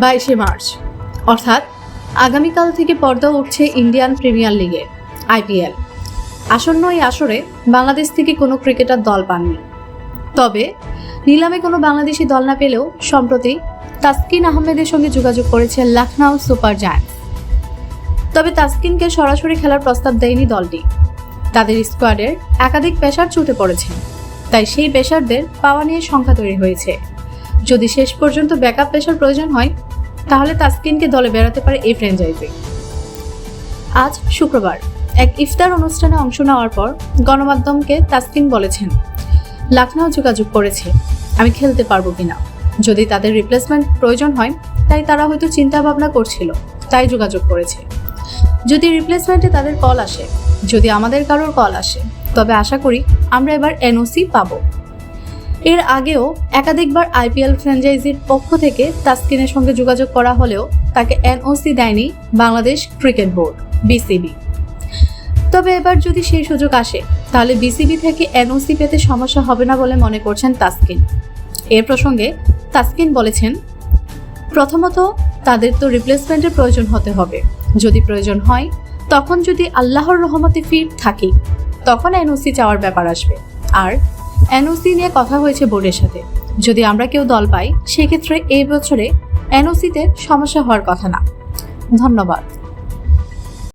বাইশে মার্চ। অর্থাৎ আগামীকাল থেকে পর্দা উঠছে ইন্ডিয়ান প্রিমিয়ার লিগে, আইপিএল। আসন্ন এই আসরে বাংলাদেশ থেকে কোনো ক্রিকেটার দল পাননি। তবে নিলামে কোনো বাংলাদেশি দল না পেলেও সম্প্রতি তাসকিন আহমেদের সঙ্গে যোগাযোগ করেছে লখনৌ সুপার জায়ান্টস। তবে তাসকিনকে সরাসরি খেলার প্রস্তাব দেয়নি দলটি। তাদের স্কোয়াডের একাধিক পেশার চুটে পড়েছে, তাই সেই পেশারদের পাওয়া নিয়ে সংখ্যা তৈরি হয়েছে। যদি শেষ পর্যন্ত ব্যাকআপ পেশার প্রয়োজন হয়, তাহলে তাসকিনকে দলে বেড়াতে পারে এই ফ্র্যাঞ্চাইজি। আজ শুক্রবার, এক ইফতার অনুষ্ঠানে অংশ নেওয়ার পর গণমাধ্যমকে তাসকিন বলেছেন লখনৌ যোগাযোগ করেছে, আমি খেলতে পারব কিনা। যদি তাদের রিপ্লেসমেন্ট প্রয়োজন হয়, তাই তারা হয়তো চিন্তা ভাবনা করছিল, তাই যোগাযোগ করেছে। যদি রিপ্লেসমেন্টে তাদের কল আসে, যদি আমাদের কারোর কল আসে, তবে আশা করি আমরা এবার এনওসি পাবো। এর আগেও একাধিকবার আইপিএল ফ্র্যাঞ্চাইজির পক্ষ থেকে তাসকিনের সঙ্গে যোগাযোগ করা হলেও তাকে এনওসি দেয়নি বাংলাদেশ ক্রিকেট বোর্ড, বিসিবি। তবে এবার যদি সেই সুযোগ আসে, তাহলে বিসিবি থেকে এনওসি পেতে সমস্যা হবে না বলে মনে করছেন তাসকিন। এর প্রসঙ্গে তাসকিন বলেছেন, প্রথমত তাদের তো রিপ্লেসমেন্টের প্রয়োজন হতে হবে। যদি প্রয়োজন হয়, তখন যদি আল্লাহর রহমতে ফিট থাকি, তখন এনওসি চাওয়ার ব্যাপার আসবে। আর এনওসি নিয়ে কথা হয়েছে বোর্ডের সাথে। যদি আমরা কেউ দল পাই, সেক্ষেত্রে এই বছরে এনওসিতে সমস্যা হওয়ার কথা না। ধন্যবাদ।